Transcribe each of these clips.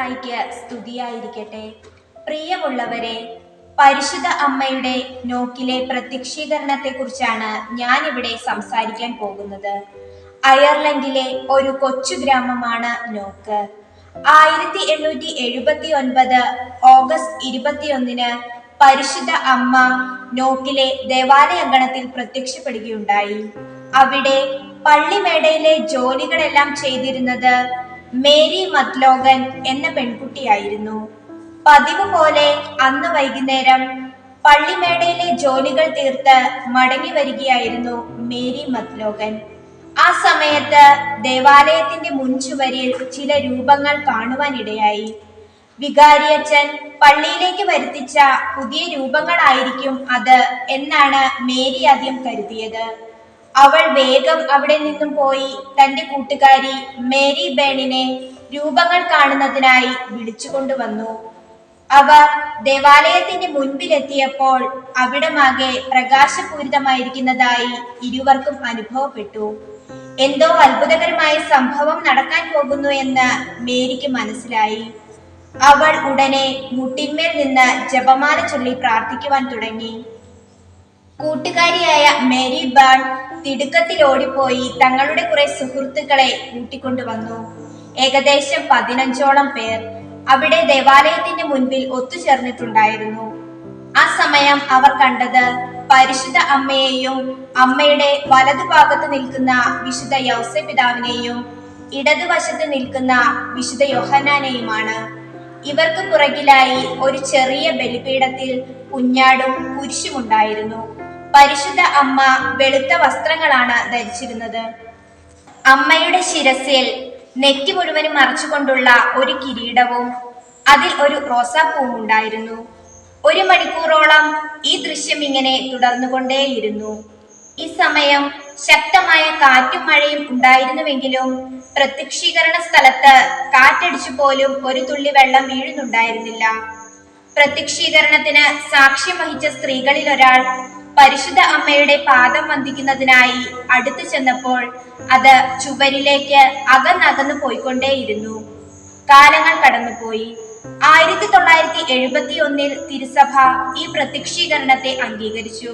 മിശിഹായിക്ക് സ്തുതിയായിരിക്കട്ടെ. പ്രിയമുള്ളവരെ പരിശുദ്ധ അമ്മയുടെ നോക്കിലെ ഞാൻ ഇവിടെ സംസാരിക്കാൻ പോകുന്നത്. അയർലൻഡിലെ ഒരു കൊച്ചു ഗ്രാമമാണ് നോക്ക്. ആയിരത്തി എണ്ണൂറ്റി എഴുപത്തി ഒൻപത് ഓഗസ്റ്റ് ഇരുപത്തിയൊന്നിന് പരിശുദ്ധ അമ്മ നോക്കിലെ ദേവാലയങ്കണത്തിൽ പ്രത്യക്ഷപ്പെടുകയുണ്ടായി. അവിടെ പള്ളിമേടയിലെ ജോലികളെല്ലാം ചെയ്തിരുന്നത് മേരി മത്ലോഗൻ എന്ന പെൺകുട്ടിയായിരുന്നു. പതിവ് പോലെ അന്ന് വൈകുന്നേരം പള്ളിമേടയിലെ ജോലികൾ തീർത്ത് മടങ്ങി വരികയായിരുന്നു മേരി മത്ലോകൻ ആ സമയത്ത് ദേവാലയത്തിന്റെ മുൻചുവരിൽ ചില രൂപങ്ങൾ കാണുവാനിടയായി. വികാരിയച്ഛൻ പള്ളിയിലേക്ക് വരുത്തിച്ച പുതിയ രൂപങ്ങളായിരിക്കും അത് എന്നാണ് മേരി ആദ്യം കരുതിയത്. അവൾ വേഗം അവിടെ നിന്നും പോയി തന്റെ കൂട്ടുകാരി മേരി ബേണിനെ രൂപങ്ങൾ കാണുന്നതിനായി വിളിച്ചുകൊണ്ടുവന്നു അവർ ദേവാലയത്തിന്റെ മുൻപിലെത്തിയപ്പോൾ അവിടമാകെ പ്രകാശപൂരിതമായിരിക്കുന്നതായി ഇരുവർക്കും അനുഭവപ്പെട്ടു. എന്തോ അത്ഭുതകരമായ സംഭവം നടക്കാൻ പോകുന്നു എന്ന് മേരിക്ക് മനസ്സിലായി. അവൾ ഉടനെ മുട്ടിന്മേൽ നിന്ന് ജപമാല ചൊല്ലി പ്രാർത്ഥിക്കുവാൻ തുടങ്ങി. കൂട്ടുകാരിയായ മേരി ബാൺ തിടുക്കത്തിൽ ഓടിപ്പോയി തങ്ങളുടെ കുറെ സുഹൃത്തുക്കളെ കൂട്ടിക്കൊണ്ടുവന്നു. ഏകദേശം പതിനഞ്ചോളം പേർ അവിടെ ദേവാലയത്തിന്റെ മുൻപിൽ ഒത്തുചേർന്നിട്ടുണ്ടായിരുന്നു. ആ സമയം അവർ കണ്ടത് പരിശുദ്ധ അമ്മയെയും അമ്മയുടെ വലതുഭാഗത്ത് നിൽക്കുന്ന വിശുദ്ധ യൗസ പിതാവിനെയും ഇടതുവശത്ത് നിൽക്കുന്ന വിശുദ്ധ യോഹനാനെയുമാണ് ഇവർക്ക് പുറകിലായി ഒരു ചെറിയ ബലിപീഠത്തിൽ കുഞ്ഞാടും കുരിശുമുണ്ടായിരുന്നു. പരിശുദ്ധ അമ്മ വെളുത്ത വസ്ത്രങ്ങളാണ് ധരിച്ചിരുന്നത്. അമ്മയുടെ ശിരസിൽ നെറ്റി മുഴുവനും മറച്ചുകൊണ്ടുള്ള ഒരു കിരീടവും അതിൽ ഒരു റോസാപ്പൂവും ഉണ്ടായിരുന്നു. ഒരു മണിക്കൂറോളം ഈ ദൃശ്യം ഇങ്ങനെ തുടർന്നുകൊണ്ടേയിരുന്നു. ഈ സമയം ശക്തമായ കാറ്റും മഴയും ഉണ്ടായിരുന്നുവെങ്കിലും പ്രത്യക്ഷീകരണ സ്ഥലത്ത് കാറ്റടിച്ചു പോലും ഒരു തുള്ളി വെള്ളം വീഴുന്നുണ്ടായിരുന്നില്ല. പ്രത്യക്ഷീകരണത്തിന് സാക്ഷ്യം വഹിച്ച സ്ത്രീകളിൽ ഒരാൾ പരിശുദ്ധ അമ്മയുടെ പാദം വന്ദിക്കുന്നതിനായി അടുത്തു ചെന്നപ്പോൾ അത് ചുവരിലേക്ക് അകന്നകന്നു പോയിക്കൊണ്ടേയിരുന്നു. കാലങ്ങൾ കടന്നുപോയി. ആയിരത്തി തൊള്ളായിരത്തി എഴുപത്തി ഒന്നിൽ തിരുസഭ ഈ പ്രത്യക്ഷീകരണത്തെ അംഗീകരിച്ചു.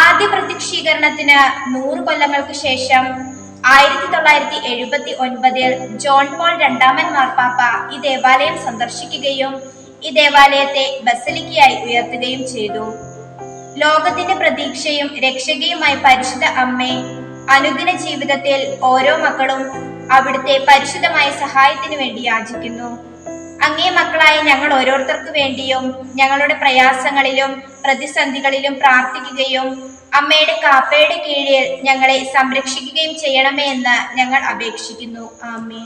ആദ്യ പ്രത്യക്ഷീകരണത്തിന് നൂറ് കൊല്ലങ്ങൾക്ക് ശേഷം ആയിരത്തി തൊള്ളായിരത്തി എഴുപത്തി ഒൻപതിൽ ജോൺ പോൾ രണ്ടാമൻ മാർപ്പാപ്പ ഈ ദേവാലയം സന്ദർശിക്കുകയും ഈ ദേവാലയത്തെ ബസലിക്കയായി ഉയർത്തുകയും ചെയ്തു. ലോകത്തിന്റെ പ്രതീക്ഷയും രക്ഷകയുമായി പരിശുദ്ധ അമ്മേ അനുദിന ജീവിതത്തിൽ ഓരോ മക്കളും അവിടുത്തെ പരിശുദ്ധമായ സഹായത്തിനു വേണ്ടി യാചിക്കുന്നു. അങ്ങേ മക്കളായ ഞങ്ങൾ ഓരോരുത്തർക്ക് വേണ്ടിയും ഞങ്ങളുടെ പ്രയാസങ്ങളിലും പ്രതിസന്ധികളിലും പ്രാർത്ഥിക്കുകയും അമ്മയുടെ കാപ്പയുടെ കീഴിൽ ഞങ്ങളെ സംരക്ഷിക്കുകയും ചെയ്യണമേ എന്ന് ഞങ്ങൾ അപേക്ഷിക്കുന്നു. ആമേ.